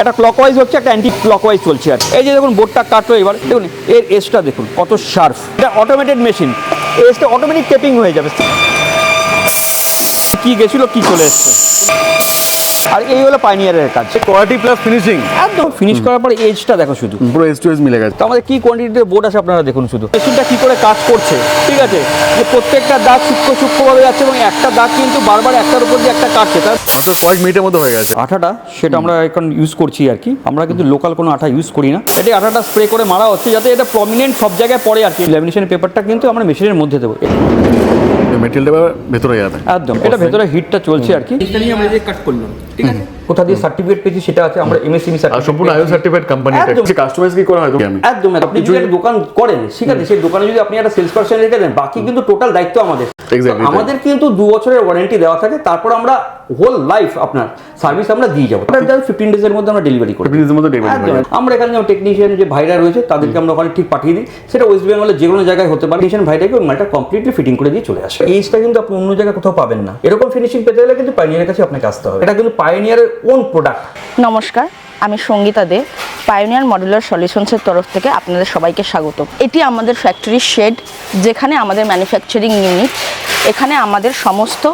একটা ক্লকওয়াইজ হচ্ছে একটা অ্যান্টি ক্লকওয়াইজ চলছে আর এই যে দেখুন বোর্ডটা কাটলো এবার দেখুন এর এসটা দেখুন কত শার্প এটা অটোমেটেড মেশিন এসটা অটোমেটিক টেপিং হয়ে যাবে। কি গেছিল কি চলে এসছে? আর এই হলো পাইনিয়ারের কাজ। কোয়ালিটি প্লাস ফিনিশিং একদম ফিনিশ করার পর এজটা দেখো শুধু। পুরো এস টু এস মিলে গেছে। তো আমাদের কি কোয়ান্টিটিতে বোর্ড আছে আপনারা দেখুন শুধু। মেশিনটা কি করে কাজ করছে ঠিক আছে? যে প্রত্যেকটা দাগ সূক্ষ্ম সূক্ষ্মভাবে যাচ্ছে এবং একটা দাগ কিন্তু বারবার একটার উপর দিয়ে একটা কাটছে। তার মাত্র কয়েক মিনিটের মধ্যে হয়ে গেছে। আঠাটা সেটা আমরা এখন ইউজ করছি আর কি। আমরা কিন্তু লোকাল কোনো আঠা ইউজ করি না। এটা আঠাটা স্প্রে করে মারা হচ্ছে যাতে এটা প্রমিনেন্ট সব জায়গায় পড়ে আর কি। ল্যামিনেশন পেপারটা কিন্তু আমরা মেশিনের মধ্যে দেবো। মেটেরিয়ালটা ভেতরে যাবে। একদম এটা ভেতরে হিটটা চলছে আর কি। এটা নিয়ে আমরা যে কাট করলাম ঠিক আছে? কোথা দিয়ে সার্টিফিকেট পেয়েছি সেটা আছে আমরা এমএসএমই আর সম্পূর্ণ আইও সার্টিফাইড কোম্পানি এটা কাস্টমাইজ কি করা হয় একদম। আপনি যদি দোকান করেন ঠিক আছে সেই দোকানে যদি আপনি একটা সেলস পার্সন রেখে দেন বাকি কিন্তু টোটাল দায়িত্ব আমাদের। আমাদের কিন্তু দু বছরের ওয়ারেন্টি দেওয়া থাকে তারপর আমরা হোল লাইফ আপনার সার্ভিস আমরা দিয়ে যাব। ফিফটিন ডেজের মধ্যে আমরা ডেলিভারি করি ফিফটিন মধ্যে ডেলিভারি। আমরা এখানে যেমন টেকনিশিয়ান যে ভাইরা রয়েছে তাদেরকে আমরা ওখানে ঠিক পাঠিয়ে দিই। সেটা ওয়েস্ট বেঙ্গলের যে কোনো জায়গায় হতে পারে। টেকনিশিয়ান ভাইটাকে ওই মালটা কমপ্লিটলি ফিটিং করে দিয়ে চলে আসে। এইটা কিন্তু আপনি অন্য জায়গায় কোথাও পাবেন না। এরকম ফিনিশিং পেতে গেলে কিন্তু পাইনিয়ারের কাছে আপনাকে আসতে হবে। এটা কিন্তু পাইনিয়ারের ওন প্রোডাক্ট নমস্কার আমি সঙ্গীতা দে পায়োনিয়ার মডুলার সলিউশনসের তরফ থেকে আপনাদের সবাইকে স্বাগত এটি আমাদের ফ্যাক্টরির শেড যেখানে আমাদের ম্যানুফ্যাকচারিং ইউনিট এখানে আমাদের সমস্ত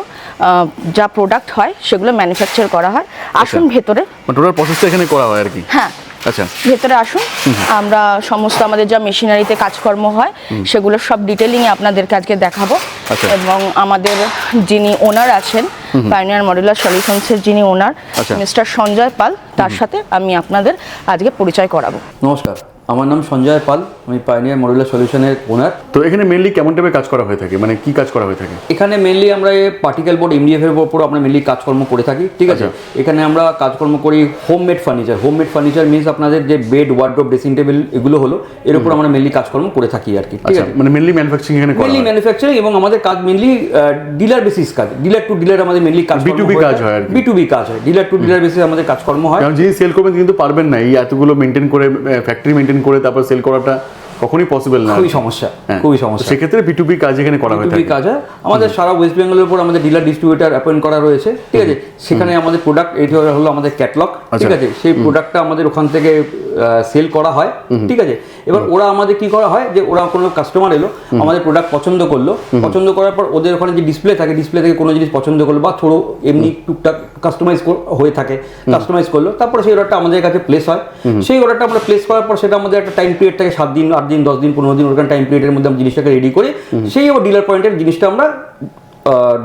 যা প্রোডাক্ট হয় সেগুলো ম্যানুফ্যাকচার করা হয়। আসুন ভেতরে। টোটাল প্রসেসটা এখানে করা হয় আর কি। হ্যাঁ আচ্ছা। ভেতরে আসুন। আমরা সমস্ত আমাদের যা মেশিনারিতে কাজকর্ম হয় সেগুলো সব ডিটেলিংয়ে আপনাদেরকে আজকে দেখাবো। আচ্ছা। এবং আমাদের যিনি ওনার আছেন পাইনিয়ার মডুলার সলিউশনসের যিনি ওনার আচ্ছা। মিস্টার সঞ্জয় পাল তার সাথে আমি আপনাদের আজকে পরিচয় করাবো। নমস্কার। আমার নাম সঞ্জয় পাল আমি পাইনিয়ার মডুলার সলিউশনের ওনার তো এখানে মেনলি কেমন টাইপের কাজ করা হয়ে থাকে? মানে কি কাজ করা হয়ে থাকে? এখানে মেনলি আমরা পার্টিকেল বোর্ড এমডিএফ এর উপর আমরা মেনলি কাজকর্ম করে থাকি ঠিক আছে? এখানে আমরা কাজকর্ম করি home made furniture home made furniture means আপনাদের যে বেড ওয়ার্ড্রোপ ড্রেসিং টেবিল এগুলো হলো এর উপর আমরা মেনলি কাজকর্ম করে থাকি আর কি ঠিক আচ্ছা আছে? মানে মেনলি ম্যানুফ্যাকচারিং এখানে করা মেনলি ম্যানুফ্যাকচারিং এবং আমাদের কাজ মেনলি ডিলার বেসিস কাজ। ডিলার টু ডিলার আমাদের মেনলি কাজ B2B কাজ হয় আর কি। বি টু বি কাজ হয়। ডিলার টু ডিলার বেসিস আমাদের কাজকর্ম হয়। কারণ যিনি সেল করবেন কিন্তু পারবেন না। এই এতগুলো মেনটেন করে ফ্যাক্টরি মেনটেন করে তারপর সেল করাটা কখনোই পসিবল না। খুবই সমস্যা হ্যাঁ। খুবই সমস্যা। সেক্ষেত্রে বিটুবি কাজ এখানে করা হয়ে B2B থাকে। কাজ আমাদের সারা ওয়েস্ট বেঙ্গলের উপর আমাদের ডিলার ডিস্ট্রিবিউটার অ্যাপয়েন্ট করা রয়েছে ঠিক আছে? সেখানে আমাদের প্রোডাক্ট এটা হলো আমাদের ক্যাটলগ ঠিক আচ্ছা। আছে? সেই প্রোডাক্টটা আমাদের ওখান থেকে সেল করা হয় ঠিক আছে? এবার ওরা আমাদের কি করা হয় যে ওরা কোনো কাস্টমার এলো আমাদের প্রোডাক্ট পছন্দ করল পছন্দ করার পর ওদের ওখানে যে ডিসপ্লে থাকে ডিসপ্লে থেকে কোনো জিনিস পছন্দ করল বা থোড়ো এমনি টুকটাক কাস্টমাইজ হয়ে থাকে কাস্টমাইজ করল তারপরে সেই অর্ডারটা আমাদের কাছে প্লেস হয়। সেই অর্ডারটা আমরা প্লেস করার পর সেটা আমাদের একটা টাইম পিরিয়ড থাকে সাত দিন আট দিন দশ দিন পনেরো দিন ওরকম টাইম পিরিয়ডের মধ্যে আমরা জিনিসটাকে রেডি করে সেই ও ডিলার পয়েন্টের জিনিসটা আমরা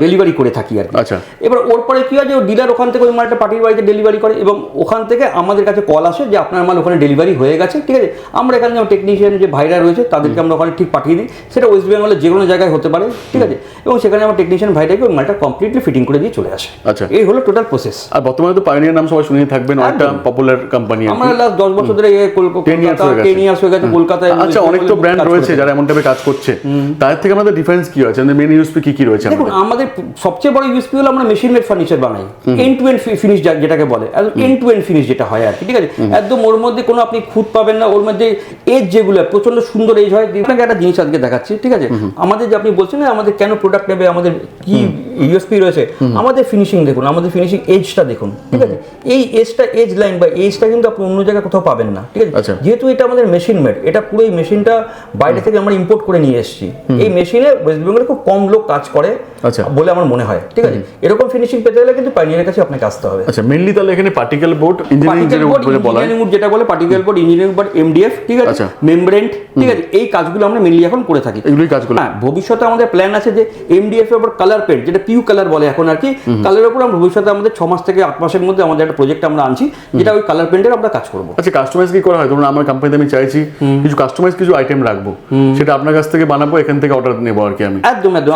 ডেলিভারি করে থাকি আর কি। আচ্ছা। এবার ওর পরে কি হয় যে ডিলার ওখান থেকে ওই মালটা পার্টির বাড়িতে ডেলিভারি করে এবং ওখান থেকে আমাদের কাছে কল আসে যে আপনার মাল ওখানে ডেলিভারি হয়ে গেছে ঠিক আছে? আমরা এখানে যেমন টেকনিশিয়ান যে ভাইরা রয়েছে তাদেরকে আমরা ওখানে ঠিক পাঠিয়ে দিই। সেটা ওয়েস্ট বেঙ্গলের যে কোনো জায়গায় হতে পারে ঠিক আছে? এবং সেখানে আমার টেকনিশিয়ান ভাইটাকে ওই মালটা কমপ্লিটলি ফিটিং করে দিয়ে চলে আসে। আচ্ছা। এই হলো টোটাল প্রসেস আর বর্তমানে তো পায়োনিয়ার নাম সবাই শুনেই থাকবেন একটা পপুলার কোম্পানি আমরা লাস্ট দশ বছর ধরে এ কল- 10 years কলকাতা টেন ইয়ার্স হয়ে গেছে কলকাতায় আচ্ছা অনেক তো ব্র্যান্ড রয়েছে যারা এমন টাইপের কাজ করছে। তাদের থেকে আমাদের ডিফারেন্স কি আছে? মেন ইউএসপি কি কি রয়েছে আমাদের সবচেয়ে বড় ইউএসপি হলো? আমরা মেশিন মেড ফার্নিচার বানাই এন্ড টু এন্ড ফিনিশ যেটাকে বলে। এন্ড টু এন্ড ফিনিশ যেটা হয় আর কি ঠিক আছে? একদম ওর মধ্যে কোনো আপনি খুঁত পাবেন না ওর মধ্যে এজ যেগুলো প্রচণ্ড সুন্দর এজ হয় আপনাকে একটা জিনিস আজকে দেখাচ্ছি ঠিক আছে? আমাদের যে আপনি বলছেন না আমাদের কেন প্রোডাক্ট নেবে আমাদের কি ইউএসপি রয়েছে আমাদের ফিনিশিং দেখুন আমাদের ফিনিশিং এজটা দেখুন ঠিক আছে? এই এজটা এজ লাইন বা এজটা কিন্তু আপনি অন্য জায়গায় কোথাও পাবেন না ঠিক আছে? আচ্ছা। যেহেতু এটা আমাদের মেশিন মেড এটা পুরো এই মেশিনটা বাইরে থেকে আমরা ইম্পোর্ট করে নিয়ে এসেছি। এই মেশিনে ওয়েস্ট বেঙ্গলে খুব কম লোক কাজ করে। বলে আমার মনে হয় ঠিক আছে? এরকম ফিনিশিং পেতে হলে কিন্তু পাইনিয়ারের কাছে আপনাকে আসতে হবে। আচ্ছা মেনলি তাহলে এখানে পার্টিকেল বোর্ড ইঞ্জিনিয়ারিং বোর্ড বলে বলা ইঞ্জিনিয়ারিং যেটা বলে particle board engineering board MDF ঠিক আছে? আচ্ছা। মেমব্রেন্ট ঠিক আছে? এই কাজগুলো আমরা মেনলি এখন করে থাকি। এগুলোই কাজগুলো। হ্যাঁ ভবিষ্যতে আমাদের প্ল্যান আছে যে এমডিএফ এর উপর কালার পেন্ট যেটা পিউ কালার বলে এখন আর কি কালারের উপর আমরা ভবিষ্যতে আমাদের ছ মাস থেকে আট মাসের মধ্যে আমাদের একটা প্রজেক্ট আমরা আনছি যেটা ওই কালার পেন্টের আমরা কাজ করব। আচ্ছা কাস্টমাইজ কি করা হয়? ধরুন আমার কোম্পানিতে আমি চাইছি কিছু কাস্টমাইজ কিছু আইটেম রাখব সেটা আপনার কাছ থেকে বানাবো এখান থেকে অর্ডার নেব আর কি আমি। একদম একদম।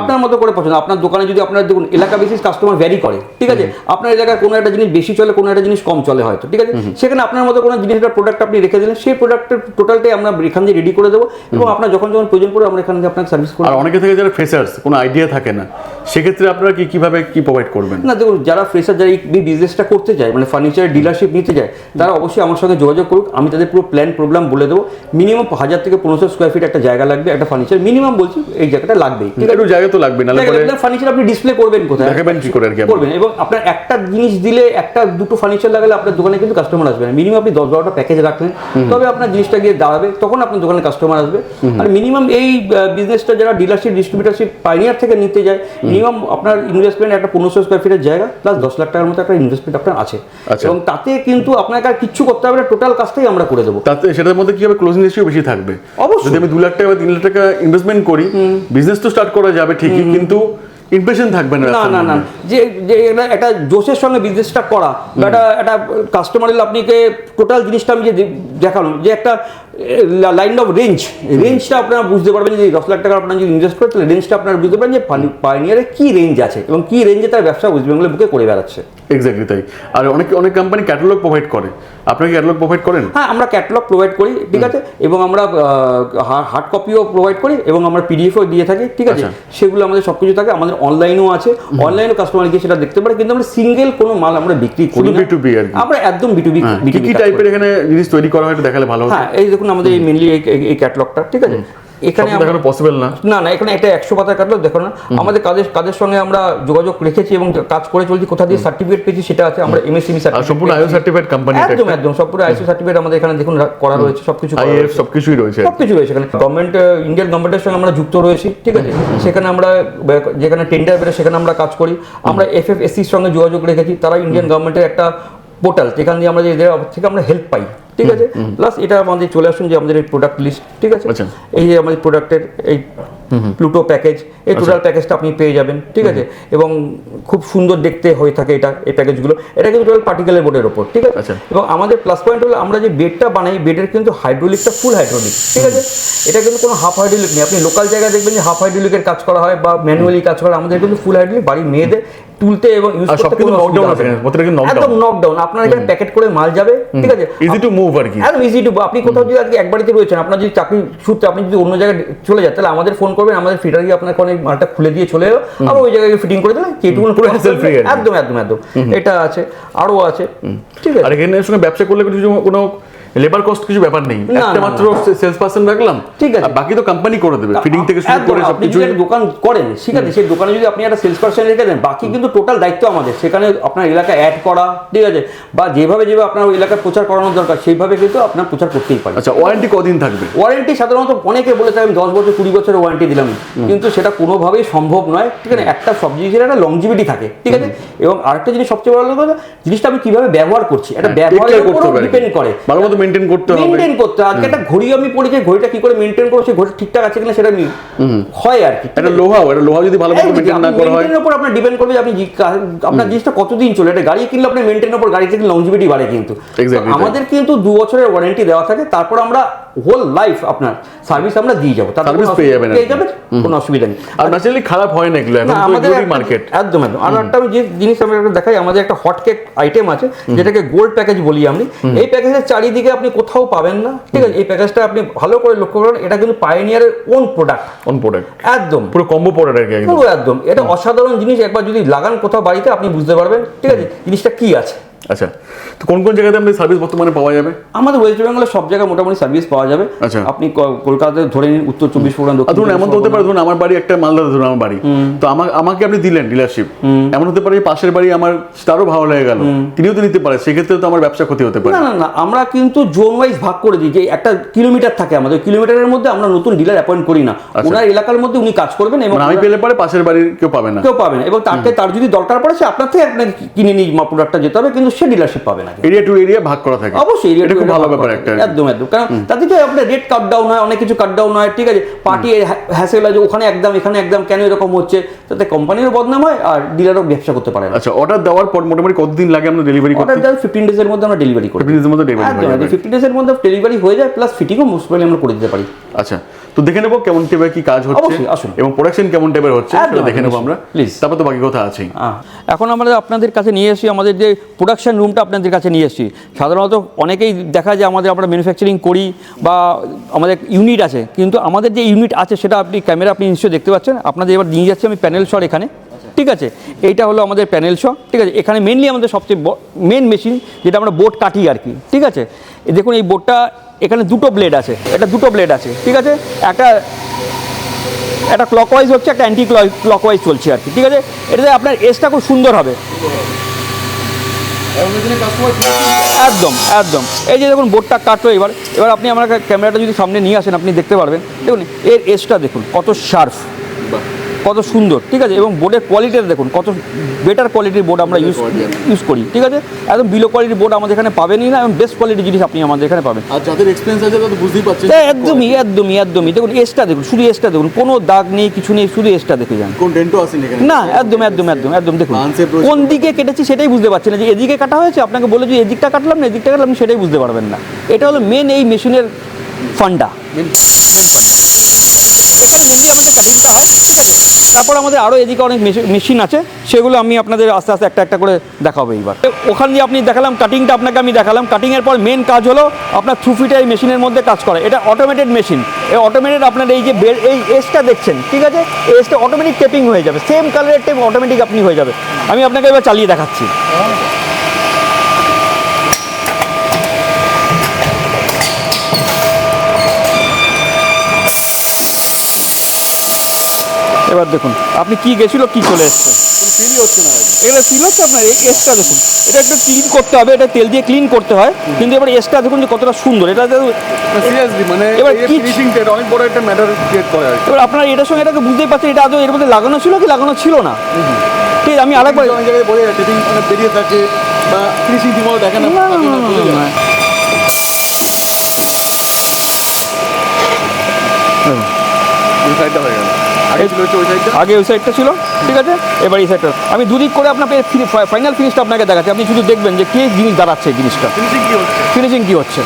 আপনার মতো করে পছন্দ। আপনার দোকানে যদি আপনার দেখুন এলাকা বেসিস কাস্টমার ভ্যারি করে ঠিক আছে? আপনার এলাকায় কোনো একটা জিনিস বেশি চলে কোনো একটা জিনিস কম চলে হয়তো ঠিক আছে? সেখানে আপনার মতো কোনো জিনিসটা প্রোডাক্ট আপনি রেখে দিলেন সেই প্রোডাক্টের টোটালটাই আমরা এখান দিয়ে রেডি করে দেবো এবং আপনার যখন যখন প্রয়োজন পড়ে আমরা এখান থেকে আপনাকে সার্ভিস করে আর অনেকে থেকে যারা ফ্রেশার্স কোনো আইডিয়া থাকে না। সেক্ষেত্রে আপনারা কি কীভাবে কি প্রোভাইড করবেন? না দেখুন যারা ফ্রেশার যারা এই বিজনেসটা করতে চায় মানে ফার্নিচারের ডিলারশিপ নিতে চায় তারা অবশ্যই আমার সঙ্গে যোগাযোগ করুক। আমি তাদের পুরো প্ল্যান প্রোগ্রাম বলে দেবো। মিনিমাম হাজার থেকে পনেরোশো স্কোয়ার ফিট একটা জায়গা লাগবে একটা ফার্নিচার মিনিমাম বলছি এই জায়গাটা লাগবেই ঠিক আছে? একটু জায়গা তো লাগবে লাগবে নাহলে পরে ফার্নিচার আপনি ডিসপ্লে করবেন কোথায়? দেখাবেন কি করে আর কি করবেন এবং আপনার একটা জিনিস দিলে একটা দুটো ফার্নিচার লাগালে আপনার দোকানে কিন্তু কাস্টমার আসবে না। মিনিমাম আপনি দশ বারোটা প্যাকেজ রাখলেন তবে আপনার জিনিসটা গিয়ে দাঁড়াবে তখন আপনার দোকানে কাস্টমার আসবে। আর মিনিমাম এই বিজনেসটা যারা ডিলারশিপ ডিস্ট্রিবিউটারশিপ পাইনিয়ার থেকে নিতে যায় মিনিমাম আপনার ইনভেস্টমেন্ট একটা পনেরোশো স্কোয়ার ফিটের জায়গা প্লাস দশ লাখ টাকার মতো একটা ইনভেস্টমেন্ট আপনার আছে। আচ্ছা। এবং তাতে কিন্তু আপনাকে আর কিচ্ছু করতে হবে না টোটাল কাজটাই আমরা করে দেবো। তাতে সেটার মধ্যে কি হবে? ক্লোজিং রেশিও বেশি থাকবে। অবশ্যই। যদি আমি দু লাখ টাকা বা তিন লাখ টাকা ইনভেস্টমেন্ট করি বিজনেস তো স্টার্ট করা যাবে ঠিকই কিন্তু ইমপ্রেশন থাকবে না না না না। যে যে একটা জোশের সঙ্গে বিজনেসটা করা বা একটা একটা কাস্টমার এলে আপনাকে টোটাল জিনিসটা আমি যে দেখালাম যে একটা লাইন অফ রেঞ্জ রেঞ্জটা আপনারা বুঝতে পারবেন যে দশ লাখ টাকা আপনার যদি ইনভেস্ট করে তাহলে রেঞ্জটা আপনারা বুঝতে পারেন যে পাইনিয়ারে কি রেঞ্জ আছে এবং কি রেঞ্জে তার ব্যবসা ওয়েস্ট বেঙ্গলের বুকে করে বেড়াচ্ছে। এক্স্যাক্টলি তাই। আর অনেক অনেক কোম্পানি ক্যাটালগ প্রোভাইড করে। আপনাকে ক্যাটালগ প্রোভাইড করেন? হ্যাঁ আমরা ক্যাটালগ প্রোভাইড করি ঠিক আছে? এবং আমরা হার্ড কপিও প্রোভাইড করি এবং আমরা পিডিএফও দিয়ে থাকি ঠিক আছে? আচ্ছা। সেগুলো আমাদের সব কিছু থাকে আমাদের অনলাইনও আছে। অনলাইনও কাস্টমার গিয়ে সেটা দেখতে পারে কিন্তু আমরা সিঙ্গেল কোনো মাল আমরা বিক্রি করি না। B2B আর কি। আমরা একদম বিটুবি হ্যাঁ, কি টাইপের এখানে জিনিস তৈরি করা হয় দেখালে ভালো হ্যাঁ এই দেখুন আমাদের এই মেনলি এই ক্যাটালগটা ঠিক আছে? এখানে দেখানো পসিবল না। না না এখানে একটা একশো পাতার দেখো না। আমাদের কাজের কাজের সঙ্গে আমরা যোগাযোগ রেখেছি এবং কাজ করে চলছি। কোথা দিয়ে সার্টিফিকেট পেয়েছি সেটা আছে আমরা এমএসএমই আর সম্পূর্ণ আইও সার্টিফাইড কোম্পানি একদম একদম সম্পূর্ণ আইসি সার্টিফিকেট আমাদের এখানে দেখুন করা রয়েছে সবকিছু আইএফ সবকিছুই রয়েছে। সবকিছু রয়েছে। এখানে গভর্নমেন্ট ইন্ডিয়ান গভর্নমেন্টের সঙ্গে আমরা যুক্ত রয়েছি ঠিক আছে? সেখানে আমরা যেখানে টেন্ডার বেরো সেখানে আমরা কাজ করি। আমরা এফএফএসসির সঙ্গে যোগাযোগ রেখেছি। তারা ইন্ডিয়ান গভর্নমেন্টের একটা পোর্টাল যেখান দিয়ে আমরা যে এদের থেকে আমরা হেল্প পাই ঠিক আছে? প্লাস এটা আমাদের চলে আসুন যে আমাদের এই প্রোডাক্ট লিস্ট ঠিক আছে? আচ্ছা। এই যে আমাদের প্রোডাক্টের এই প্লুটো প্যাকেজ এই টোটাল প্যাকেজটা আপনি পেয়ে যাবেন ঠিক আছে? এবং খুব সুন্দর দেখতে হয়ে থাকে এটা এই প্যাকেজগুলো এটা কিন্তু টোটাল পার্টিকেলের বোর্ডের ওপর ঠিক আছে? আচ্ছা। এবং আমাদের প্লাস পয়েন্ট হলো আমরা যে বেডটা বানাই বেডের কিন্তু হাইড্রোলিকটা ফুল হাইড্রোলিক ঠিক আছে? এটা কিন্তু কোনো হাফ হাইড্রোলিক নেই। আপনি লোকাল জায়গায় দেখবেন যে হাফ হাইড্রোলিকের কাজ করা হয় বা ম্যানুয়ালি কাজ করা আমাদের কিন্তু ফুল হাইড্রোলিক বাড়ির মেয়েদের তুলতে এবং ইউজ আর করতে কোনো knockdown আছে হবে না। এখানে, কিন্তু knockdown। একদম নকডাউন আপনার এখানে প্যাকেট করে মাল যাবে ঠিক আছে? ইজি টু মুভ আর কি। একদম ইজি টু আপনি কোথাও যদি আজকে এক বাড়িতে রয়েছেন আপনার যদি চাকরি সূত্রে আপনি যদি অন্য জায়গায় চলে যান তাহলে আমাদের ফোন করবেন আমাদের ফিটার গিয়ে আপনার কোনো মালটা খুলে দিয়ে চলে এলো আবার ওই জায়গায় ফিটিং করে দিলে যেটুকু পুরো free আর একদম একদম একদম। এটা আছে আরও আছে ঠিক আর আছে এখানে সঙ্গে ব্যবসা করলে কিছু কোনো লেবার কস্ট কিছু ব্যাপার নেই। একটা মাত্র সেলস পার্সন রাখলাম ঠিক আছে। বাকি তো কোম্পানি করে দেবে। ফিটিং থেকে শুরু করে সবকিছু যদি দোকান করেন ঠিক আছে সেই দোকানে যদি আপনি একটা সেলস পার্সন রেখে দেন বাকি কিন্তু টোটাল দায়িত্ব আমাদের। সেখানে আপনার এলাকা অ্যাড করা ঠিক আছে বা যেভাবে যেভাবে আপনার ওই এলাকায় প্রচার করানোর দরকার সেইভাবে কিন্তু আপনার প্রচার করতেই পারে। আচ্ছা ওয়ারেন্টি কদিন থাকবে? ওয়ারেন্টি সাধারণত অনেকে বলে থাকে আমি দশ বছর কুড়ি বছরের ওয়ারেন্টি দিলাম। কিন্তু সেটা কোনোভাবেই সম্ভব নয়। ঠিক আছে একটা সব জিনিসের একটা লংজিভিটি থাকে ঠিক আছে? এবং আরেকটা জিনিস সবচেয়ে বড় কথা জিনিসটা আমি কীভাবে ব্যবহার করছি এটা ব্যবহার ব্যবহারের করতে ডিপেন্ড করে। ভালো মতো মেনটেন করতে হবে। মেনটেন করতে আজকে একটা ঘড়ি আমি পড়ি যে ঘড়িটা কি করে মেনটেন করব সেই ঘড়ি ঠিকঠাক আছে কিনা সেটা হয় আর কি। একটা লোহা এটা লোহা যদি ভালো করে মেনটেন না করা হয়। মেনটেনের উপর আপনার ডিপেন্ড করবে আপনি আপনার জিনিসটা কতদিন চলে। এটা গাড়ি কিনলে আপনি মেনটেনের উপর গাড়ি থেকে লংজিভিটি বাড়ে কিন্তু। আমাদের কিন্তু দু বছরের ওয়ারেন্টি দেওয়া থাকে। তারপর আমরা হোল লাইফ আপনার সার্ভিস আমরা দিয়ে যাব। Service কোনো পেয়ে যাবেন আর পেয়ে যাবেন কোনো অসুবিধা নেই। আর ন্যাচারালি খারাপ হয় না এগুলো। এখন আমাদের মার্কেট একদম একদম। আর একটা আমি যে জিনিস আমি একটা দেখাই আমাদের একটা হট কেক আইটেম আছে যেটাকে গোল্ড প্যাকেজ বলি আমি। এই প্যাকেজের চারিদিকে আপনি কোথাও পাবেন না ঠিক আছে? এই প্যাকেজটা আপনি ভালো করে লক্ষ্য করেন এটা কিন্তু পাইনিয়ারের ওন প্রোডাক্ট অন প্রোডাক্ট একদম। পুরো কম্বো প্রোডাক্ট একদম। পুরো একদম। এটা অসাধারণ জিনিস একবার যদি লাগান কোথাও বাড়িতে আপনি বুঝতে পারবেন ঠিক আছে? জিনিসটা কি আছে? আচ্ছা তো কোন কোন জায়গাতে আমাদের সার্ভিস বর্তমানে পাওয়া যাবে? আমাদের ওয়েস্ট বেঙ্গলের সব জায়গায় মোটামুটি সার্ভিস পাওয়া যাবে। আচ্ছা। আপনি কলকাতাতে ধরে নিন উত্তর চব্বিশ পরগনা ধরুন এমন হতে পারে ধরুন আমার বাড়ি একটা মালদাতে ধরুন আমার বাড়ি। তো আমা- আমাকে আপনি দিলেন ডিলারশিপ এমন হতে পারে পাশের বাড়ি আমার তারও ভালো লেগে গেল। তিনিও তো নিতে পারে সেক্ষেত্রে তো আমার ব্যবসা ক্ষতি হতে পারে। না না আমরা কিন্তু জোন ওয়াইজ ভাগ করে দিই যে একটা কিলোমিটার থাকে আমাদের। কিলোমিটারের মধ্যে আমরা নতুন ডিলার অ্যাপয়েন্ট করি না। ওনার এলাকার মধ্যে উনি কাজ করবেন এবং মানে আমি পেলে পরে পাশের বাড়ির কেউ পাবে না। কেউ পাবে না। এবং তাকে তার যদি দরকার পড়ে সে আপনার থেকে আপনাকে কিনে নিয়ে প্রোডাক্টটা যেতে হবে কিন্তু সে ডিলারশিপ পাবে না এরিয়া টু এরিয়া ভাগ করা থাকে। অবশ্যই এটা খুব ভালো ব্যাপার একটা একদম একদম। কারণ তাতে তো আপনার রেট কাট ডাউন হয় অনেক কিছু কাট ডাউন হয় ঠিক আছে? পার্টি হ্যাসেল আছে ওখানে একদম এখানে একদম কেন এরকম হচ্ছে? তাতে কোম্পানিরও বদনাম হয় আর ডিলারও ব্যবসা করতে পারে আচ্ছা অর্ডার দেওয়ার পর মোটামুটি কতদিন লাগে আমরা ডেলিভারি করতে? অর্ডার দেওয়ার ফিফটিন ডেজের মধ্যে আমরা ডেলিভারি করি। ফিফটিন ডেজের মধ্যে ডেলিভারি একদম একদম। ফিফটিন ডেজের মধ্যে ডেলিভারি হয়ে যায় প্লাস ফিটিংও মোস্ট আমরা করে দিতে পারি। আচ্ছা তো দেখে নেব কেমন টাইপের কি কাজ হচ্ছে আসুন। এবং প্রোডাকশন কেমন টাইপের হচ্ছে সেটা দেখে নেব আমরা। Please। তারপর তো বাকি কথা আছেই। এখন আমরা আপনাদের কাছে নিয়ে এসেছি আমাদের যে প্রোডাকশন রুমটা আপনাদের কাছে নিয়ে এসেছি। সাধারণত অনেকেই দেখা যায় আমাদের আমরা ম্যানুফ্যাকচারিং করি বা আমাদের ইউনিট আছে কিন্তু আমাদের যে ইউনিট আছে সেটা আপনি ক্যামেরা আপনি নিশ্চয়ই দেখতে পাচ্ছেন। আপনাদের এবার নিয়ে যাচ্ছি আমি প্যানেল শর এখানে। ঠিক আছে? এইটা হলো আমাদের প্যানেল শ ঠিক আছে? এখানে মেনলি আমাদের সবচেয়ে মেন মেশিন যেটা আমরা বোর্ড কাটি আর কি। ঠিক আছে? দেখুন এই বোর্ডটা এখানে দুটো ব্লেড আছে, এটা দুটো ব্লেড আছে, ঠিক আছে? একটা একটা ক্লকওয়াইজ হচ্ছে, একটা অ্যান্টি ক্লকওয়াইজ চলছে আর কি, ঠিক আছে? এটাতে আপনার এসটা খুব সুন্দর হবে। একদম একদম। এই যে দেখুন বোর্ডটা কাটলো এবার। এবার আপনি আমার ক্যামেরাটা যদি সামনে নিয়ে আসেন, আপনি দেখতে পারবেন। দেখুন, এর এসটা দেখুন, কত শার্প কত সুন্দর ঠিক আছে? এবং বোর্ডের কোয়ালিটিটা দেখুন কত বেটার কোয়ালিটির বোর্ড আমরা ইউজ ইউজ করি ঠিক আছে? একদম বিলো কোয়ালিটির বোর্ড আমাদের এখানে পাবেনই না এবং বেস্ট কোয়ালিটির জিনিস আপনি আমাদের এখানে পাবেন। আর যাদের এক্সপিরিয়েন্স আছে তারা বুঝতেই পারছেন এ, একদমই একদমই একদমই। দেখুন এসটা দেখুন শুধু এসটা দেখুন কোনো দাগ নেই কিছু নেই শুধু এসটা দেখে যান। কোন ডেন্টও আসেনি এখানে। না একদম একদম একদম একদম দেখুন। কোন দিকে কেটেছি সেটাই বুঝতে পারছি না যে এদিকে কাটা হয়েছে আপনাকে বলে যে এদিকটা কাটলাম না এদিকটা কাটলাম সেটাই বুঝতে পারবেন না। এটা হলো মেন এই মেশিনের ফান্ডা মেনলি আমাদের কাটিংটা হয়, ঠিক আছে? তারপর আমাদের আরও এদিকে অনেক মেশিন আছে, সেগুলো আমি আপনাদের আস্তে আস্তে একটা একটা করে দেখাবো এইবার। ওখান দিয়ে আপনি দেখালাম কাটিংটা আপনাকে আমি দেখালাম। কাটিংয়ের পর মেন কাজ হলো আপনার থ্রু ফিটার এই মেশিনের মধ্যে কাজ করে। এটা অটোমেটেড মেশিন এই অটোমেটেড আপনার এই যে এই এসটা দেখছেন, ঠিক আছে? এসটা অটোমেটিক টেপিং হয়ে যাবে। সেম কালারের টেপ অটোমেটিক আপনি হয়ে যাবে। আমি আপনাকে এবার চালিয়ে দেখাচ্ছি। এবার দেখুন আপনি কি গেছিল কি চলে এসছে? ফিলই হচ্ছে না এটা সিল হচ্ছে আপনার এসটা দেখুন এটা একটু ক্লিন করতে হবে এটা তেল দিয়ে ক্লিন করতে হয় কিন্তু এবার এসটা দেখুন যে কতটা সুন্দর এটা সিরিয়াসলি মানে এবার ফিনিশিংটা অনেক বড় একটা ম্যাটার ক্রিয়েট করে এবার আপনার এটার সঙ্গে এটাকে বুঝতেই পারছেন এটা আদৌ এর মধ্যে লাগানো ছিল কি লাগানো ছিল না? ঠিক আমি আরেকবার অনেক জায়গায় বলে মানে বেরিয়ে থাকে বা ফিনিশিং ঠিকমতো দেখে না সাইডটা হয়ে গেল। আগে ওই সাইডটা ছিল ঠিক আছে? এবার এই সাইডটা আমি দুদিক করে আপনাকে ফাইনাল ফিনিশটা আপনাকে দেখাচ্ছি। আপনি শুধু দেখবেন যে কি জিনিস দাঁড়াচ্ছে এই জিনিসটা। ফিনিশিং কি হচ্ছে? ফিনিশিং কি হচ্ছে?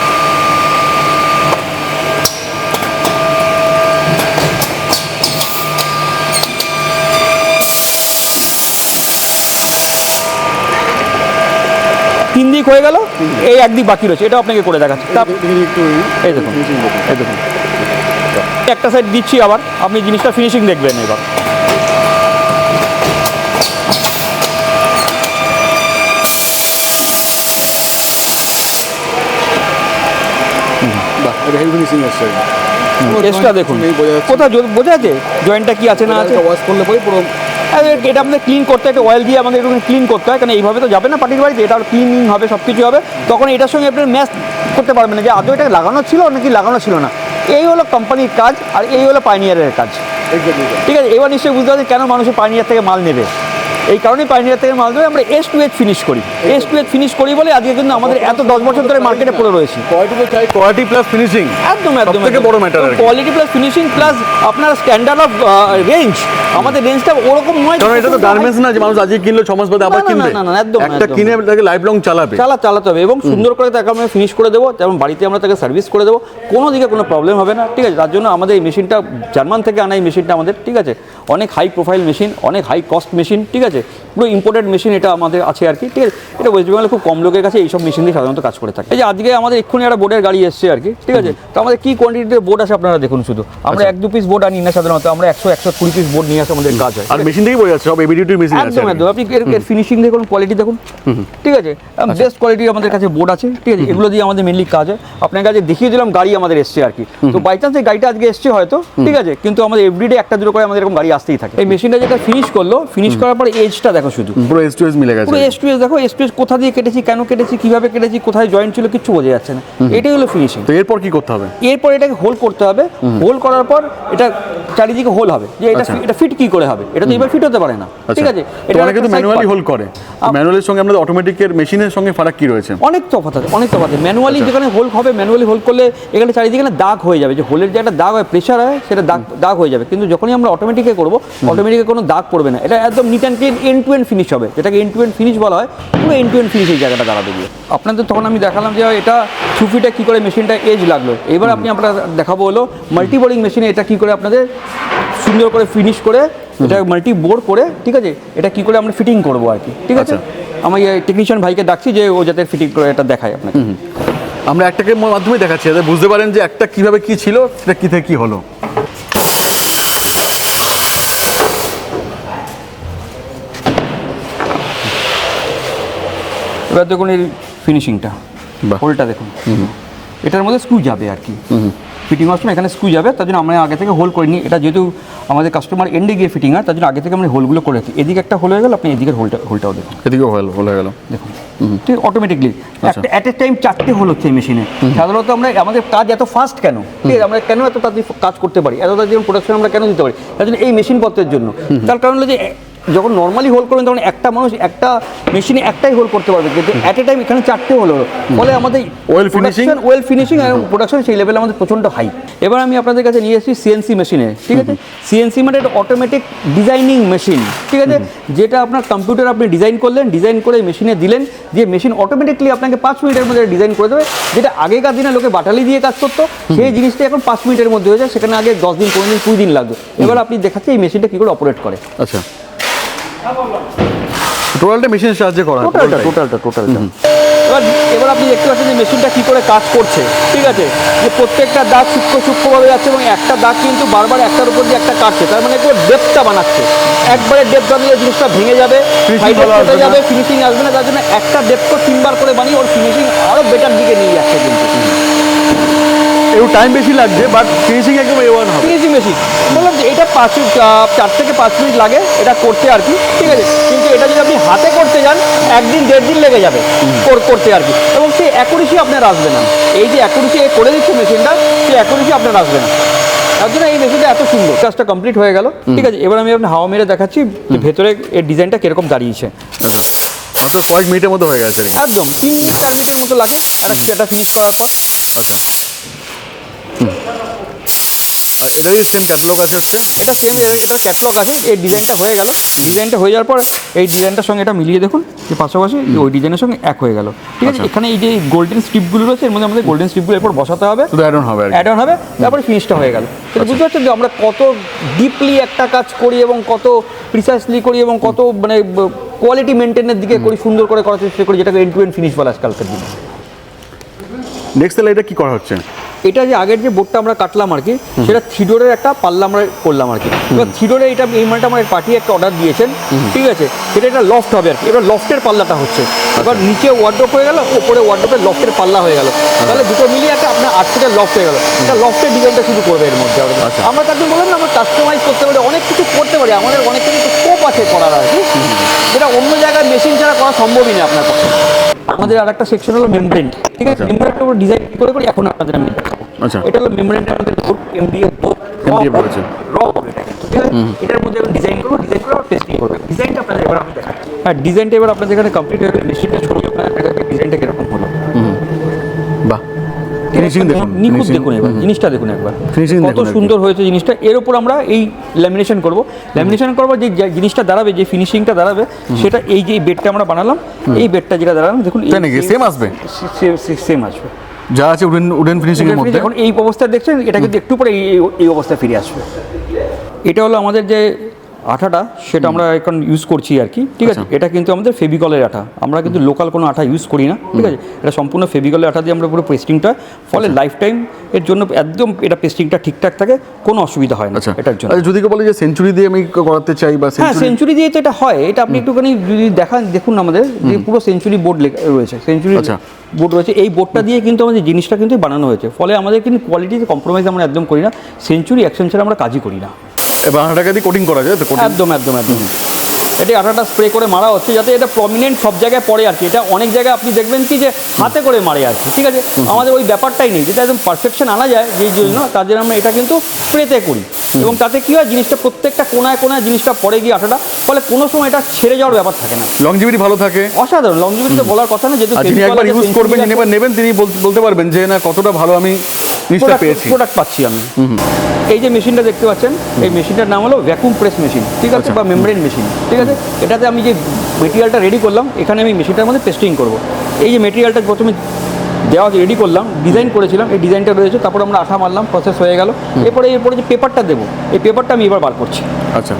তিন দিক হয়ে গেল এই একদিক বাকি রয়েছে। এটা আপনাকে করে দেখাচ্ছি। এই দেখুন ফিনিশিং দেখুন। একটা সাইড দিচ্ছি আবার আপনি জিনিসটা ফিনিশিং দেখবেন এবার। টেস্টটা দেখুন। এই বোঝা জয়েন্টটা কি আছে না আছে? ওয়াশ করলে পরে পুরো এটা আমাদের ক্লিন করতে একটা অয়েল দিয়ে আমাদের একটু ক্লিন করতে হয় কারণ এইভাবে তো যাবে না পার্টির বাড়িতে এটা ক্লিনিং হবে সব কিছু হবে। তখন এটার সঙ্গে আপনি ম্যাচ করতে পারবেন না যে আদৌ এটা লাগানো ছিল নাকি লাগানো ছিল না। এই হলো কোম্পানির কাজ আর এই হলো পাইনিয়ারের কাজ। ঠিক আছে? এবার নিশ্চয়ই বুঝতে পারছি কেন মানুষের পাইনিয়ার থেকে মাল নেবে। এই কারণেই পাইনিয়ার থেকে মাল ধরে আমরা এস টু এস ফিনিশ করি। এস টু এস ফিনিশ করি বলে আজকে কিন্তু আমাদের এত দশ বছর ধরে মার্কেটে পড়ে রয়েছে। কোয়ালিটি প্লাস ফিনিশিং একদম একদম বড় কি। কোয়ালিটি প্লাস ফিনিশিং প্লাস আপনার স্ট্যান্ডার্ড অফ রেঞ্জ আমাদের রেঞ্জটা ওরকম নয় কারণ এটা তো গার্মেন্টস না যে মানুষ আজকে কিনলো ছ মাস বাদে আবার কিনবে। না, না, একদম, একটা কিনে তাকে লাইফ লং চালাবে। চালা চালাতে হবে এবং সুন্দর করে তাকে আমরা ফিনিশ করে দেবো যেমন বাড়িতে আমরা তাকে সার্ভিস করে দেবো। কোনো দিকে কোনো প্রবলেম হবে না ঠিক আছে? তার জন্য আমাদের এই মেশিনটা জার্মান থেকে আনা এই মেশিনটা আমাদের ঠিক আছে? অনেক হাই প্রোফাইল মেশিন অনেক হাই কস্ট মেশিন ঠিক আছে? পুরো ইম্পোর্টেড মেশিন এটা আমাদের আছে আর কি ঠিক আছে? এটা ওয়েস্ট বেঙ্গলে খুব কম লোকের কাছে এইসব মেশিন দিয়ে সাধারণত কাজ করে থাকে। এই যে আজকে আমাদের এক্ষুনি একটা বোর্ডের গাড়ি এসছে আর কি ঠিক আছে? তো আমাদের কি কোয়ান্টিটিতে বোর্ড আছে আপনারা দেখুন শুধু। আমরা এক দু পিস বোর্ড আনি না সাধারণত আমরা একশো একশো কুড়ি পিস বোর্ড নিয়ে আসে আমাদের কাজ হয় আর মেশিন থেকেই বোঝা যাচ্ছে সব এবিডিটি মেশিন আছে একদম একদম। আপনি এর ফিনিশিং দেখুন কোয়ালিটি দেখুন ঠিক আছে? বেস্ট কোয়ালিটি আমাদের কাছে বোর্ড আছে ঠিক আছে? এগুলো দিয়ে আমাদের মেনলি কাজ হয়। আপনার কাছে দেখিয়ে দিলাম গাড়ি আমাদের এসছে আর কি। তো বাই চান্স এই গাড়িটা আজকে এসছে হয়তো ঠিক আছে? কিন্তু আমাদের এভরিডে একটা দুটো করে আমাদের এরকম গাড়ি আসতেই থাকে। এই মেশিনটা যেটা ফিনিশ করল ফিনিশ করার পর এজটা দেখো শুধু। পুরো এস টু এস মিলে গেছে। পুরো এস টু এস দেখো এস টু এস কোথা দিয়ে কেটেছি কেন কেটেছি কীভাবে কেটেছি কোথায় জয়েন্ট ছিল কিচ্ছু বোঝা যাচ্ছে না। এটাই হলো ফিনিশিং তো এরপর কি করতে হবে? এরপর এটাকে হোল করতে হবে। হোল করার পর এটা চারিদিকে হোল হবে। যে এটা আচ্ছা। এটা ফিট কি করে হবে? এটা তো এবার ফিট হতে পারে না। ঠিক আছে? এটা অনেকে তো ম্যানুয়ালি হোল করে। ম্যানুয়ালের সঙ্গে আমাদের অটোমেটিকের মেশিনের সঙ্গে ফারাক কি রয়েছে? অনেক তফাৎ আছে অনেক তফাৎ আছে। ম্যানুয়ালি আচ্ছা। যেখানে হোল হবে ম্যানুয়ালি হোল করলে এখানে চারিদিকে না দাগ হয়ে যাবে। যে হোলের যে একটা দাগ হয় প্রেশার হয় সেটা দাগ দাগ হয়ে যাবে। কিন্তু যখনই আমরা অটোমেটিকে করব অটোমেটিকে কোনো দাগ পড়বে না। এটা একদম neat and clean end to end finish হবে। যেটাকে এন্ড টু এন্ড ফিনিশ বলা হয় পুরো এন্ড টু এন্ড ফিনিশ এই জায়গাটা দাঁড়াবে গিয়ে। আপনাদের তখন আমি দেখালাম যে এটা ছুফিটা কী করে মেশিনটা এজ লাগল। এবার আপনি আমরা দেখাবো হলো মাল্টি বোর্ডিং মেশিনে এটা কী করে আপনাদের সুন্দর করে ফিনিশ করে এটা মাল্টি বোর্ড করে ঠিক আছে? এটা কী করে আমরা ফিটিং করব আর কি ঠিক আছে? আচ্ছা। আমি টেকনিশিয়ান ভাইকে ডাকছি যে ও যাতে ফিটিং করে এটা দেখায় আপনাকে। আমরা একটাকে মাধ্যমে দেখাচ্ছি যাতে বুঝতে পারেন যে একটা কীভাবে কি ছিল সেটা কি থেকে কি হলো। এবার দেখুন এই ফিনিশিংটা। হোলটা দেখুন এটার মধ্যে স্ক্রু যাবে আর কি। ফিটিং হওয়ার সময় এখানে স্ক্রু যাবে তার জন্য আমরা আগে থেকে হোল করিনি। এটা যেহেতু আমাদের কাস্টমার এন্ডে গিয়ে ফিটিং হয় তার জন্য আগে থেকে আমরা হোলগুলো করে রাখি। এদিকে একটা হোল হয়ে গেল আপনি এদিকের হোলটা হোলটাও দেখুন। এদিকেও হয়ে হয়ে গেল। দেখুন। ঠিক অটোমেটিকলি একটা অ্যাট এ টাইম চারটে হোল হচ্ছে এই মেশিনে সাধারণত আমরা আমাদের কাজ এত ফাস্ট কেন? ঠিক আছে আমরা কেন এত তাড়াতাড়ি কাজ করতে পারি? এত তাড়াতাড়ি প্রোডাকশন আমরা কেন দিতে পারি? তার জন্য এই মেশিন পত্রের জন্য তার কারণ হলো যে যখন নর্মালি হোল করবেন তখন একটা মানুষ একটা মেশিনে একটাই হোল করতে পারবে। কিন্তু অ্যাট এ টাইম এখানে চারটে হোল। হলো ফলে আমাদের ওয়েল finishing? ওয়েল ফিনিশিং এবং প্রোডাকশন সেই লেভেলে আমাদের প্রচণ্ড হাই এবার আমি আপনাদের কাছে নিয়ে এসেছি সিএনসি মেশিনে ঠিক আছে? সিএনসি মানে একটা অটোমেটিক ডিজাইনিং মেশিন ঠিক আছে? যেটা আপনার কম্পিউটার আপনি ডিজাইন করলেন ডিজাইন করে মেশিনে দিলেন যে মেশিন অটোমেটিকলি আপনাকে পাঁচ মিনিটের মধ্যে ডিজাইন করে দেবে যেটা আগেকার দিনে লোকে বাটালি দিয়ে কাজ করতো সেই জিনিসটা এখন পাঁচ মিনিটের মধ্যে হয়ে যায় সেখানে আগে দশ দিন পনেরো দিন কুড়ি দিন লাগতো এবার আপনি দেখাচ্ছে এই মেশিনটা কী করে অপারেট করে। আচ্ছা। টোটালটা মেশিনের সাহায্যে করা টোটালটা টোটালটা টোটালটা এবার এবার আপনি দেখতে পাচ্ছেন যে মেশিনটা কী করে কাজ করছে ঠিক আছে? যে প্রত্যেকটা দাগ সূক্ষ্ম সূক্ষ্মভাবে যাচ্ছে এবং একটা দাগ কিন্তু বারবার একটার উপর দিয়ে একটা কাটছে। তার মানে একবার ডেপটা বানাচ্ছে। একবারে ডেপ বানিয়ে জিনিসটা ভেঙে যাবে। যাবে ফিনিশিং আসবে না তার জন্য একটা ডেপকে তিনবার করে বানিয়ে ওর ফিনিশিং আরও বেটার দিকে নিয়ে যাচ্ছে কিন্তু। একটু টাইম বেশি লাগছে বাট ফিনিশিং একদম এ ওয়ান হবে। ফিনিশিং মেশিন বললাম যে এটা পাঁচ চার থেকে পাঁচ মিনিট লাগে এটা করতে আর কি ঠিক আছে? কিন্তু এটা যদি আপনি হাতে করতে যান একদিন দেড় দিন লেগে যাবে কর- করতে আর কি। এবং সেই অ্যাকুরেসি আপনার আসবে না। এই যে অ্যাকুরেসি করে দিচ্ছে মেশিনটা সেই অ্যাকুরেসি আপনার আসবে না। তার জন্য এই মেশিনটা এত সুন্দর। কাজটা কমপ্লিট হয়ে গেল ঠিক আছে? এবার আমি আপনার হাওয়া মেরে দেখাচ্ছি ভেতরে এর ডিজাইনটা কীরকম দাঁড়িয়েছে। মাত্র কয়েক মিনিটের মতো হয়ে গেছে। একদম তিন মিনিট চার মিনিটের মতো লাগে। একটা ফিনিশ করার পর। আচ্ছা। আর এটারই সেম ক্যাটালগ আছে হচ্ছে। এটা সেম এটা ক্যাটলগ আছে এই ডিজাইনটা হয়ে গেল। ডিজাইনটা হয়ে যাওয়ার পর এই ডিজাইনটার সঙ্গে এটা মিলিয়ে দেখুন যে পাশাপাশি ওই ডিজাইনের সঙ্গে এক হয়ে গেল। ঠিক আছে আচ্ছা। এখানে এই যে গোল্ডেন স্ট্রিপগুলো রয়েছে এর মধ্যে আমাদের গোল্ডেন স্ট্রিপগুলো এরপর বসাতে হবে। অ্যাড অন হবে অ্যাড অন হবে তারপরে ফিনিশটা হয়ে গেল। তাহলে বুঝতে পারছেন যে আমরা কত ডিপলি একটা কাজ করি এবং কত প্রিসাইসলি করি এবং কত মানে কোয়ালিটি মেনটেনের দিকে করি সুন্দর করে করার চেষ্টা করি যেটাকে এন্ড টু এন্ড ফিনিশ বলে আজকালকার দিনে। নেক্সট এটা কি করা হচ্ছে? এটা যে আগের যে বোর্ডটা আমরা কাটলাম আর কি সেটা থিডোরের একটা পাল্লা আমরা করলাম আর কি। এবার থিডোরে এটা এই মালটা আমার পার্টি একটা অর্ডার দিয়েছেন ঠিক আছে? সেটা একটা লফট হবে আর কি। এবার লফটের পাল্লাটা হচ্ছে। এবার নিচে ওয়ার্ড্রোপ হয়ে গেল ওপরে ওয়ার্ড্রোপের লফটের পাল্লা হয়ে গেল। তাহলে দুটো মিলিয়ে একটা আপনার আট ফিটের লফট হয়ে গেল। এটা লফটের ডিজাইনটা শুরু করবে এর মধ্যে আমরা। আচ্ছা। আমরা তার জন্য বললাম না আমরা কাস্টমাইজ করতে পারি অনেক কিছু করতে পারি। আমাদের অনেক কিছু স্কোপ আছে করার আর কি। যেটা অন্য জায়গায় মেশিন ছাড়া করা সম্ভবই না আপনার পক্ষে। আমাদের আর একটা সেকশন হলো মেমব্রেন ঠিক আছে? মেমব্রেনটা মেমব্রেনটার উপর ডিজাইন করে করে? এখন আপনাদের আমি দেখাবো। আচ্ছা। এটা হলো মেমব্রেনটা আমাদের বোর্ড এমডিএ বোর্ড এমডিএ। র হবে ঠিক আছে? এটার মধ্যে আমি ডিজাইন করব ডিজাইন করে টেস্টিং করব। ডিজাইনটা আপনাদের এবার আমি দেখাচ্ছি। হ্যাঁ ডিজাইনটা এবার আপনাদের এখানে কমপ্লিট হয়ে গেলে মেশিনটা ছবি আপনাদের দেখাচ্ছি ডিজাইনটা কীরকম হলো। বাহ ফিনিশিং দেখুন নিখুঁত দেখুন এবার জিনিসটা দেখুন একবার। কত সুন্দর হয়েছে জিনিসটা। এর উপর আমরা এই ল্যামিনেশন করব। ল্যামিনেশন করব যে জিনিসটা দাঁড়াবে যে ফিনিশিংটা দাঁড়াবে সেটা এই যে বেডটা আমরা বানালাম এই বেডটা যেটা দাঁড়ালাম দেখুন? Same আসবে? সেম আসবে। যা আছে উডেন উডেন ফিনিশিং এর মধ্যে। এখন এই অবস্থা দেখছেন এটা কিন্তু একটু পরে এই এই অবস্থায় ফিরে আসবে। এটা হলো আমাদের যে আঠাটা সেটা আমরা এখন ইউজ করছি আর কি ঠিক আছে? আচ্ছা। এটা কিন্তু আমাদের ফেবিকলের আঠা। আমরা কিন্তু লোকাল কোনো আঠা ইউজ করি না ঠিক আছে? এটা সম্পূর্ণ ফেবিকলের আঠা দিয়ে আমরা পুরো পেস্টিংটা ফলে লাইফ টাইম এর জন্য একদম এটা পেস্টিংটা ঠিকঠাক থাকে কোনো অসুবিধা হয় না আচ্ছা। এটার জন্য। আচ্ছা যদি কেউ বলে যে সেঞ্চুরি দিয়ে আমি করাতে চাই বা হ্যাঁ সেঞ্চুরি দিয়ে তো এটা হয় এটা আপনি একটুখানি যদি দেখান দেখুন আমাদের যে পুরো সেঞ্চুরি বোর্ড রয়েছে সেঞ্চুরি আচ্ছা। বোর্ড রয়েছে এই বোর্ডটা দিয়ে কিন্তু আমাদের জিনিসটা কিন্তু বানানো হয়েছে ফলে আমাদের কিন্তু কোয়ালিটিতে কম্প্রোমাইজ আমরা একদম করি না সেঞ্চুরি অ্যাকশন ছাড়া আমরা কাজই করি না। এবার টাকা দিয়ে কোটিং করা যায় তো একদম একদম একদম। এটা আটাটা স্প্রে করে মারা হচ্ছে যাতে এটা প্রমিনেন্ট সব জায়গায় পড়ে আর কি। এটা অনেক জায়গায় আপনি দেখবেন কি যে হাতে করে মারে আর কি ঠিক আছে? আমাদের ওই ব্যাপারটাই নেই যেটা একদম পারফেকশন আনা যায় যেই জন্য তার জন্য আমরা এটা কিন্তু স্প্রেতে করি। এবং তাতে কি হয় জিনিসটা প্রত্যেকটা কোনায় কোনায় জিনিসটা পড়ে গিয়ে আটাটা ফলে কোনো সময় এটা ছেড়ে যাওয়ার ব্যাপার থাকে না। লংজিভিটি ভালো থাকে? অসাধারণ লংজিভিটি তো বলার কথা না যেহেতু একবার ইউজ করবেন নেবেন তিনি বলতে পারবেন যে না কতটা ভালো আমি প্রোডাক্ট পাচ্ছি আমি। এই যে মেশিনটা দেখতে পাচ্ছেন এই মেশিনটার নাম হলো ভ্যাকুম প্রেস মেশিন ঠিক আছে? আচ্ছা। বা মেমব্রেন মেশিন ঠিক আছে? এটাতে আমি যে মেটেরিয়ালটা রেডি করলাম এখানে আমি মেশিনটার মধ্যে টেস্টিং করব। এই যে মেটেরিয়ালটা প্রথমে দেওয়া রেডি করলাম ডিজাইন করেছিলাম এই ডিজাইনটা রয়েছে তারপর আমরা আঠা মারলাম প্রসেস হয়ে গেল। এরপরে এরপরে যে পেপারটা দেবো এই পেপারটা আমি এবার বার করছি। আচ্ছা।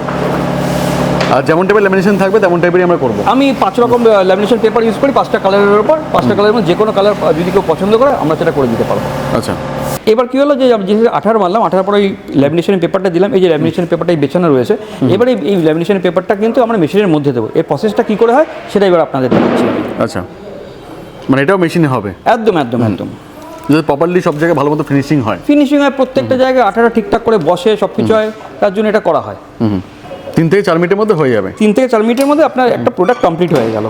আর যেমন টাইপের ল্যামিনেশন থাকবে তেমন টাইপেরই আমরা করব। আমি পাঁচ রকম ল্যামিনেশন পেপার ইউজ করি পাঁচটা কালারের উপর পাঁচটা কালারের মধ্যে যে কোনো কালার যদি কেউ পছন্দ করে আমরা সেটা করে দিতে পারব। আচ্ছা। এবার কি হলো যে যেহেতু আঠার মারলাম আঠার পরে ওই ল্যামিনেশন পেপারটা দিলাম এই যে ল্যামিনেশন পেপারটা বেছানো রয়েছে এবারে এই- ল্যামিনেশন পেপারটা কিন্তু আমরা মেশিনের মধ্যে দেবো। এই প্রসেসটা কী করে হয় সেটা এবার আপনাদের দেখাচ্ছি। আচ্ছা। মানে এটাও মেশিনে হবে? একদম একদম একদম। যাতে প্রপারলি সব জায়গায় ভালো মতো ফিনিশিং হয়? ফিনিশিং হয় প্রত্যেকটা জায়গায় আঠাটা ঠিকঠাক করে বসে সব কিছু হয় তার জন্য এটা করা হয়। হুম তিন থেকে চার মিনিটের মধ্যে হয়ে যাবে? তিন থেকে চার মিনিটের মধ্যে আপনার একটা প্রোডাক্ট কমপ্লিট হয়ে গেল।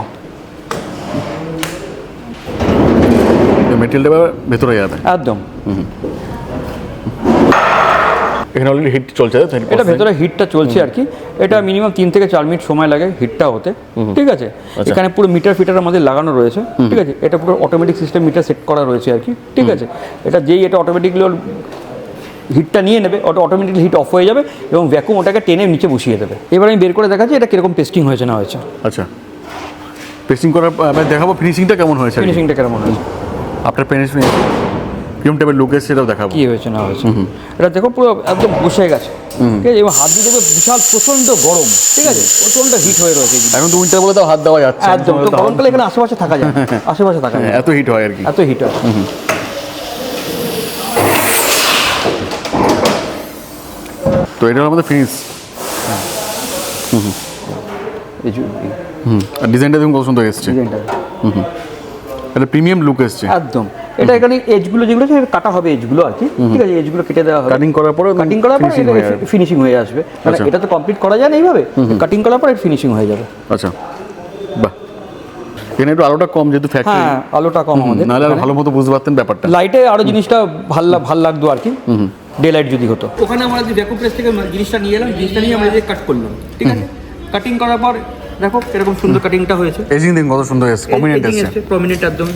মেটেরিয়ালটা ভেতরে যাবে। একদম। এখানে অলরেডি হিট চলছে এটা ভেতরে হিটটা চলছে আর কি। এটা মিনিমাম তিন থেকে চার মিনিট সময় লাগে হিটটা হতে ঠিক আছে? এখানে পুরো মিটার ফিটার আমাদের লাগানো রয়েছে ঠিক আছে? এটা পুরো অটোমেটিক সিস্টেম মিটার সেট করা রয়েছে আর কি ঠিক আছে? এটা যেই এটা অটোমেটিকলি হিটটা নিয়ে নেবে অটো অটোমেটিকলি হিট অফ হয়ে যাবে এবং ভ্যাকুম ওটাকে টেনে নিচে বসিয়ে দেবে। এবার আমি বের করে দেখাচ্ছি এটা কীরকম পেস্টিং হয়েছে না হয়েছে। আচ্ছা। পেস্টিং করার দেখাবো ফিনিশিংটা কেমন হয়েছে ফিনিশিংটা কেমন হয়েছে? আপনার পেনিশিং কিরম টাইপের লুক এসছে সেটাও দেখাবো। কি হয়েছে না হয়েছে? এটা দেখো পুরো একদম বসে গেছে। ঠিক আছে? এবং হাত দিয়ে দেখবে বিশাল প্রচণ্ড গরম। ঠিক আছে? প্রচণ্ড হিট হয়ে রয়েছে এখন তো উইন্টার বলে তো হাত দেওয়া যাচ্ছে। একদম তো গরমকালে এখানে আশেপাশে থাকা যায়। আশেপাশে থাকা যায়। এত হিট হয় আর কি। এত হিট হয়। তো এটা আমাদের ফিনিশ হুম আর ডিজাইনটা দেখুন কত সুন্দর এসছে। ডিজাইনটা এটা প্রিমিয়াম লুক এসছে। একদম। এটা এখানে এজগুলো যেগুলো আছে কাটা হবে এজগুলো আর কি। ঠিক আছে এজগুলো কেটে দেওয়া হবে। কাটিং করার পরে কাটিং করার পর। ফিনিশিং হয়ে আসবে। মানে আচ্ছা। এটা তো কমপ্লিট করা যায় না এইভাবে। কাটিং করার পর ফিনিশিং হয়ে যাবে। আচ্ছা। বাহ। এখানে একটু আলোটা কম যেহেতু ফ্যাক্টরি হ্যাঁ আলোটা কম আমাদের নাহলে আর ভালো মতো বুঝতে পারতেন ব্যাপারটা। লাইটে আরও জিনিসটা ভালো ভালো লাগতো আর কি। ডে লাইট যদি হতো। ওখানে আমরা যে ভ্যাকুম প্রেস থেকে জিনিসটা নিয়ে এলাম জিনিসটা নিয়ে আমরা যে কাট করলাম ঠিক আছে? কাটিং করার পর দেখো এরকম সুন্দর কাটিংটা হয়েছে। এজিং দেখুন কত সুন্দর এসছে কমিনেন্ট এসছে প্রমিনেন্ট একদম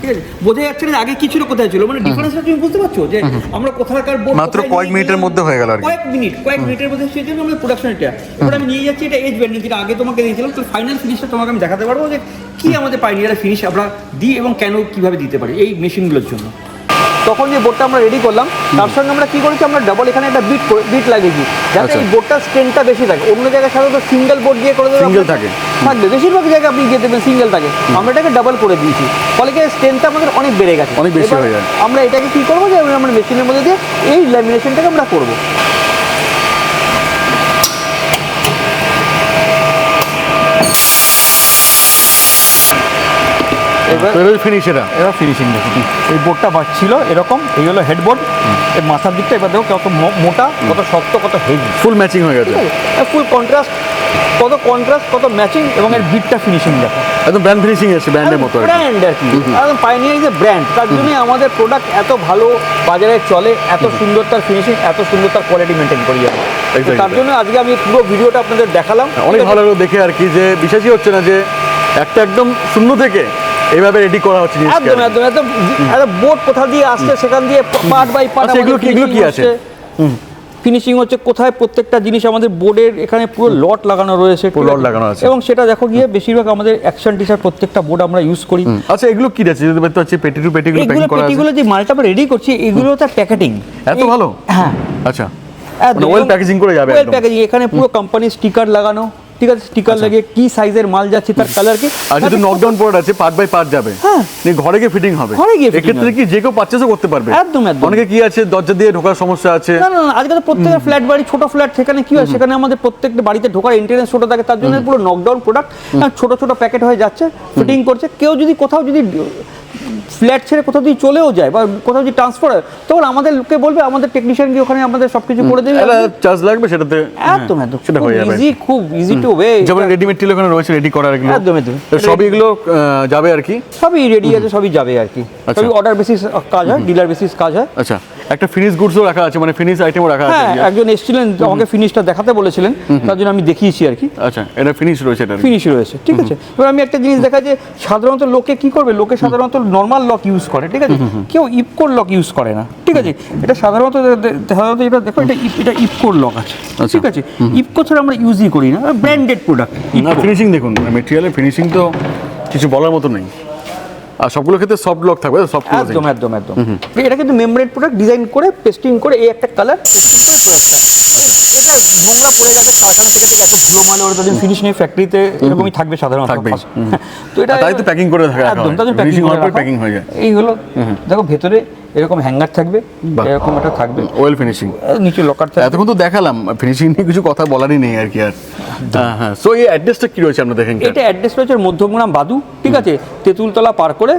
ঠিক আছে? বোঝা যাচ্ছে না আগে কি ছিল কোথায় ছিল? মানে ডিফারেন্সটা তুমি বুঝতে পারছ? যে আমরা কোথাকার বোর্ড মাত্র কয়েক মিনিটের মধ্যে হয়ে গেল আর কয়েক মিনিট কয়েক মিনিটের মধ্যে সেই জন্য আমরা প্রোডাকশন এটা এবার আমি নিয়ে যাচ্ছি এটা এজ ব্যান্ডিং যেটা আগে তোমাকে দিয়েছিলাম তো ফাইনাল ফিনিশটা তোমাকে আমি দেখাতে পারব যে কি আমাদের পাইনিয়ার ফিনিশ আমরা দিই এবং কেন কীভাবে দিতে পারি এই মেশিনগুলোর জন্য। তখন যে বোর্ডটা আমরা রেডি করলাম তার সঙ্গে আমরা কি করেছি? আমরা ডাবল এখানে একটা বিট বিট লাগিয়েছি। যাতে আচ্ছা। এই বোর্ডটার স্ট্রেনটা বেশি থাকে। অন্য জায়গায় সাধারণত সিঙ্গেল বোর্ড দিয়ে করে দেবে সিঙ্গেল থাকে। থাকবে। বেশিরভাগ জায়গায় আপনি গিয়ে দেবেন সিঙ্গেল থাকে। আমরা এটাকে ডাবল করে দিয়েছি। ফলে কি স্ট্রেনটা আমাদের অনেক বেড়ে গেছে। অনেক বেশি হয়ে যায়। আমরা এটাকে কি করব? যে আমরা মেশিনের মধ্যে দিয়ে এই ল্যামিনেশনটাকে আমরা করব। এবার ফিনিশ এটা এবার ফিনিশিং দেখুন এই বোর্ডটা ছিল এরকম এই হলো হেডবোর্ড মাথার দিকটা এবার দেখো কত মোটা কত শক্ত কত হেভি ফুল ম্যাচিং হয়ে গেছে। ফুল কন্ট্রাস্ট কত কন্ট্রাস্ট কত ম্যাচিং এবং এর বিটটা ফিনিশিং দেখো। একদম ব্র্যান্ড ফিনিশিং ব্র্যান্ডের মতো আর কি। ব্র্যান্ড আর কি। একদম পাইনিয়ার এ ব্র্যান্ড তার জন্যই আমাদের প্রোডাক্ট এত ভালো বাজারে চলে এত সুন্দর তার ফিনিশিং এত সুন্দর তার কোয়ালিটি মেনটেন করি আমরা তার জন্য আজকে আমি পুরো ভিডিওটা আপনাদের দেখালাম। অনেক ভালো দেখে আর কি যে বিশ্বাসই হচ্ছে না যে একটা একদম শূন্য থেকে এইভাবে রেডি করা হচ্ছে একদম একদম একদম। একটা বোর্ড কোথা দিয়ে আসছে সেখান দিয়ে পার্ট বাই পার্ট এগুলো কি- এগুলো কি আছে? ফিনিশিং হচ্ছে কোথায় প্রত্যেকটা জিনিস আমাদের বোর্ডের এখানে পুরো লট লাগানো রয়েছে। পুরো lot লাগানো আছে। এবং সেটা দেখো গিয়ে বেশিরভাগ আমাদের অ্যাকশন টিচার প্রত্যেকটা বোর্ড আমরা ইউজ করি। আচ্ছা এগুলো কি আছে? যদি দেখতে পাচ্ছি পেটি টু পেটিগুলো এগুলো প্যাকিং করা আছে। পেটিগুলো যে মালটা আমরা রেডি করছি এগুলো তার প্যাকেটিং এত ভালো? হ্যাঁ। আচ্ছা। well packaging করে যাবে ওয়েল প্যাকেজিং এখানে পুরো কোম্পানির স্টিকার লাগানো। ঠিক আছে স্টিকার লাগিয়ে কি সাইজের মাল যাচ্ছে তার কালার কি? আর যেহেতু নকডাউন পোর্ট আছে পার্ট বাই পার্ট যাবে। হ্যাঁ। ঘরে গিয়ে ফিটিং হবে। ঘরে গিয়ে এক্ষেত্রে কি যে কেউ পারচেসও করতে পারবে? একদম, একদম। অনেকে কি আছে দরজা দিয়ে ঢোকার সমস্যা আছে? না না না আজকে তো প্রত্যেকের ফ্ল্যাট বাড়ি ছোট ফ্ল্যাট সেখানে কি হয় সেখানে আমাদের প্রত্যেকটা বাড়িতে ঢোকার এন্ট্রেন্স ছোট থাকে তার জন্য পুরো নকডাউন প্রোডাক্ট ছোট ছোট প্যাকেট হয়ে যাচ্ছে ফিটিং করছে। কেউ যদি কোথাও যদি ফ্ল্যাট ছেড়ে কোথাও যদি চলেও যায় বা কোথাও যদি ট্রান্সফার হয় তখন আমাদের লোককে বলবে আমাদের টেকনিশিয়ান গিয়ে ওখানে আমাদের সবকিছু করে দেবে। চার্জ লাগবে সেটাতে। একদম একদম। হয়ে যাবে। ইজি খুব ইজি টু ওয়ে যেমন রেডিমেড টিল ওখানে রয়েছে রেডি করার এগুলো। একদম, একদম। তো সবই এগুলো যাবে আর কি? সবই রেডি আছে সবই যাবে আর কি। আচ্ছা। সবই অর্ডার বেসিস কাজ হয় ডিলার বেসিস কাজ হয়। আচ্ছা। একটা ফিনিশ গুডসও রাখা আছে মানে ফিনিশ আইটেমও রাখা আছে হ্যাঁ একজন এসেছিলেন আমাকে ফিনিশটা দেখাতে বলেছিলেন তার জন্য আমি দেখিয়েছি আর কি। আচ্ছা এটা ফিনিশ রয়েছে এটা। ফিনিশ রয়েছে ঠিক আছে। এবার আমি একটা জিনিস দেখা যে সাধারণত লোকে কি করবে? লোকে সাধারণত নর্মাল লক ইউজ করে ঠিক আছে? কেউ ইপকোর লক ইউজ করে না ঠিক আছে? এটা সাধারণত সাধারণত এটা দেখো এটা এটা ইপকোর লক আছে আচ্ছা। ঠিক আছে? ইপকো ছাড়া আমরা ইউজই করি না ব্র্যান্ডেড প্রোডাক্ট না ফিনিশিং দেখুন মেটেরিয়ালের ফিনিশিং তো কিছু বলার মতো নেই। আর সবগুলো ক্ষেত্রে সফট লক থাকবে সফট একদম একদম একদম। এটা কিন্তু মেমব্রেন প্রোডাক্ট ডিজাইন করে পেস্টিং করে এই একটা কালার এটা নোংরা পড়ে গেছে কারখানা থেকে থেকে এত ধুলো ময়লা তাদের ফিনিশ নেই ফ্যাক্টরিতে এরকমই থাকবে সাধারণত। হ্যাঁ, তো এটা তাই তো packing করে রাখা একদম হয়। তাদের প্যাকিং পর হয়ে। যায়। এই হলো দেখো ভেতরে এরকম হ্যাঙ্গার থাকবে এরকম একটা থাকবে। ওয়েল ফিনিশিং নিচে লকার থাকবে। এতক্ষণ তো দেখালাম ফিনিশিং নিয়ে কিছু কথা বলারই নেই আর কি আর। হ্যাঁ হ্যাঁ। সো এই অ্যাড্রেসটা কি রয়েছে আপনার দেখেন এটা অ্যাড্রেস রয়েছে মধ্যমগ্রাম বাদু ঠিক আছে? তেঁতুলতলা পার করে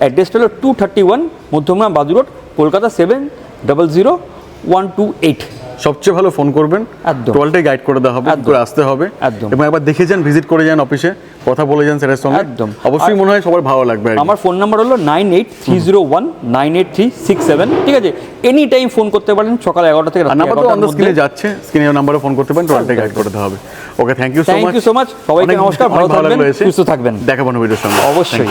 অ্যাড্রেসটা হলো two thirty one Madhyamgram Badu road Kolkata seven double zero one two eight সবচেয়ে ভালো ফোন করবেন। একদম। টোটালটাই গাইড করে দেওয়া হবে একদম। করে আসতে হবে। একদম। এবং একবার দেখে যান ভিজিট করে যান অফিসে কথা বলে যান স্যারের সঙ্গে। একদম। অবশ্যই মনে হয় সবার ভালো লাগবে আমার ফোন নাম্বার হলো nine eight three zero one nine eight three six seven ঠিক আছে? এনি টাইম ফোন করতে পারেন সকাল এগারোটা থেকে নাম্বার তো অন এগারোটার স্ক্রিনে যাচ্ছে স্ক্রিনে নাম্বারে ফোন করতে পারেন টোটালটাই গাইড করে দেওয়া হবে। Okay thank you so thank much you so much সবাইকে নমস্কার ভালো থাকবেন সুস্থ থাকবেন। দেখাবো ভিডিওর সঙ্গে। অবশ্যই।